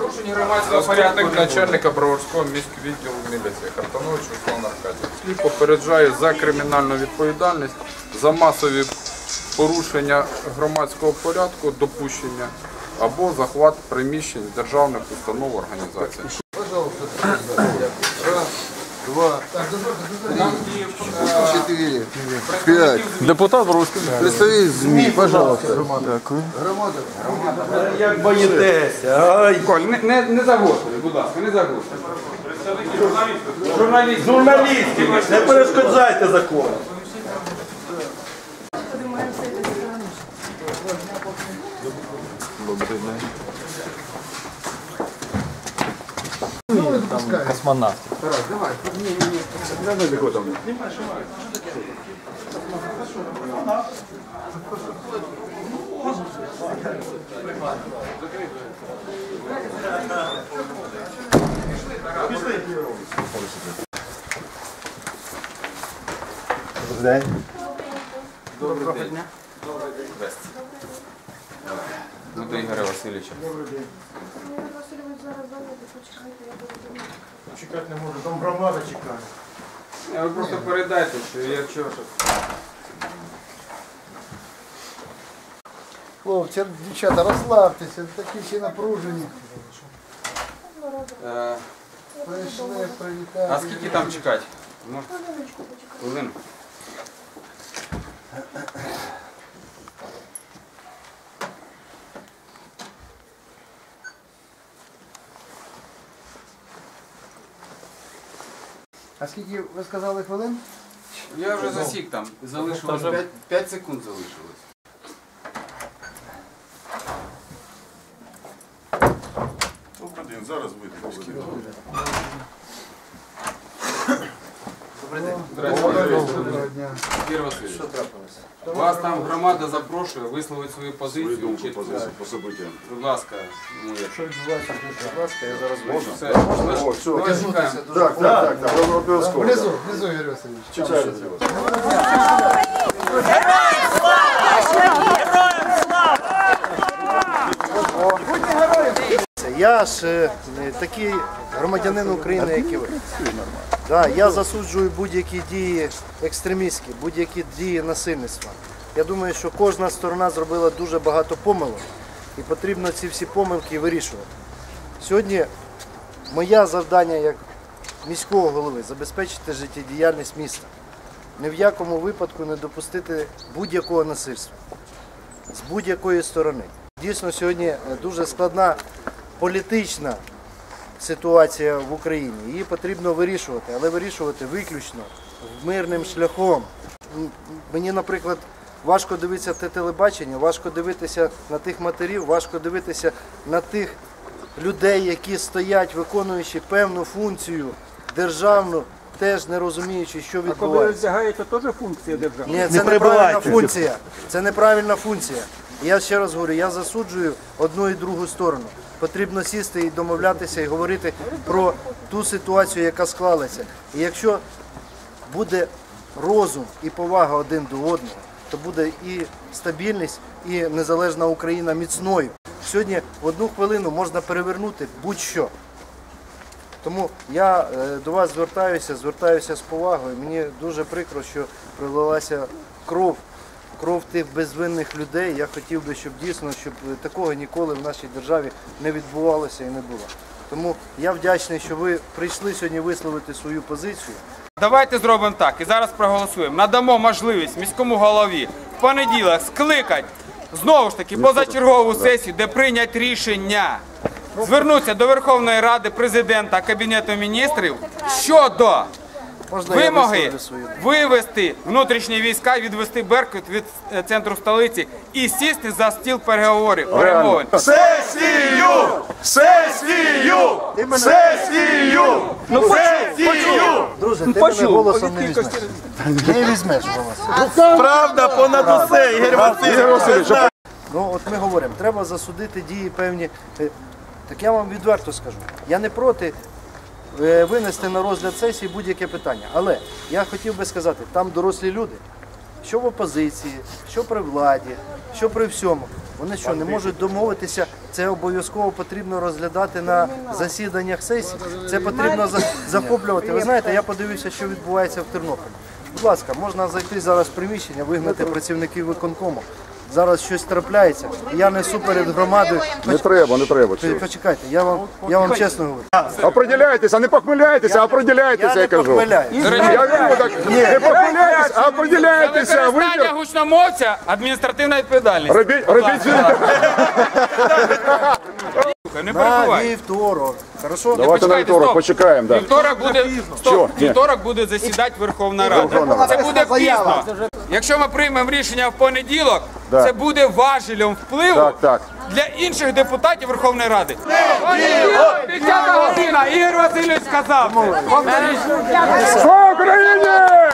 Порушення громадського порядку начальника Броварського міськвідділу міліції Хартанович Руслан Аркадійович. Слід попереджає за кримінальну відповідальність за масові порушення громадського порядку, допущення або захват приміщень державних установ організацій. Четыре, пять. Депутат Бровський. Представитель СМИ, пожалуйста. Дякую. Як боїтеся? Ай, Коль, не, не, не загострюй, будь ласка, не загострюй. Журналіст. журналістів, не перешкоджайте закону. Добрий день. Там космонавт. До Ігоря Васильовича. Ігор Васильович зараз зайнятий, почекайте, я буду до Чекати не можу, там громада чекає. А Ви просто передайте, що якщо щось. Хлопці, дівчата, розслабтеся, такі всі напружені. Е, Прийшли, привітати. а скільки там чекати? Ну, хвилиночку А скільки ви сказали хвилин? Я вже засік там. Залишилось 5, секунд залишилось. Добрий день, зараз вийде. Ігор Васильович, вас там громада запрошує висловити свою Свою позицію. думку чітко. по, по событиям. Будь ласка, ну, якщо Що відбувається? Будь ласка, я зараз Можна? все. О, все. Давай чекаємо. Так, так, так, так, обов'язково. Внизу, внизу, Ігор Васильович. Чекайте. Я ж е, такий громадянин України, як і ви. Да, я засуджую будь-які дії екстремістські, будь-які дії насильництва. Я думаю, що кожна сторона зробила дуже багато помилок і потрібно ці всі помилки вирішувати. Сьогодні моє завдання як міського голови забезпечити життєдіяльність міста. Ні в якому випадку не допустити будь-якого насильства з будь-якої сторони. Дійсно, сьогодні е, дуже складна політична ситуація в Україні. Її потрібно вирішувати, але вирішувати виключно мирним шляхом. Мені, наприклад, важко дивитися те телебачення, важко дивитися на тих матерів, важко дивитися на тих людей, які стоять, виконуючи певну функцію державну, теж не розуміючи, що Коли відбувається. вдягається теж функція держави. Ні, це неправильна функція. Це неправильна функція. Я ще раз говорю, я засуджую одну і другу сторону. Потрібно сісти і домовлятися і говорити про ту ситуацію, яка склалася. І якщо буде розум і повага один до одного, то буде і стабільність, і незалежна Україна міцною. Сьогодні в одну хвилину можна перевернути будь-що. Тому я е, до вас звертаюся, звертаюся з повагою. Мені дуже прикро, що пролилася кров, кров тих безвинних людей. Я хотів би, щоб дійсно, щоб такого ніколи в нашій державі не відбувалося і не було. Тому я вдячний, що ви прийшли сьогодні висловити свою позицію. Давайте зробимо так і зараз проголосуємо. Надамо можливість міському голові в понеділок скликати знову ж таки позачергову сесію, де прийнять рішення звернутися до Верховної Ради, президента, Кабінету міністрів щодо вимоги вивести внутрішні війська, відвести Беркут від е, центру столиці і сісти за стіл переговорів. перемовин. Сесію! Сесію! Сесію! Сесію! Друже, ти мене голосом не візьмеш. Не візьмеш голос. Правда понад усе, Ігор Васильович. Ну от ми говоримо, треба засудити дії певні. Так я вам відверто скажу. Я не проти е, винести на розгляд сесії будь-яке питання. Але я хотів би сказати, там дорослі люди, що в опозиції, що при владі, що при всьому. Вони що, не можуть домовитися? Це обов'язково потрібно розглядати на засіданнях сесії. Це потрібно захоплювати. Ви знаєте, я подивився, що відбувається в Тернополі. Будь ласка, можна зайти зараз в приміщення, вигнати працівників виконкому. Зараз щось трапляється. Я несу перед громадою. Не треба, не треба. Поч- Почекайте, я вам, я вам чесно говорю. Определяйтеся, не похмеляйтеся, а Я определяйтеся, я кажу. Я говорю так, не похмеляйтеся, а определяйтеся. Використання Вибір. гучномовця адміністративна відповідальність. Робіть, робіть звідти. Слухай, Не На перебувай. вівторок. Хорошо? Давайте на Почекайте, вівторок, стоп. почекаємо. да. Вівторок буде стоп. Ні. Вівторок буде засідати Верховна Рада. Це буде пізно. Якщо ми приймемо рішення в понеділок, Да. це буде важелем впливу Так, так. для інших депутатів Верховної Ради. 10 година, Ігор Васильович сказав. Слава Україні!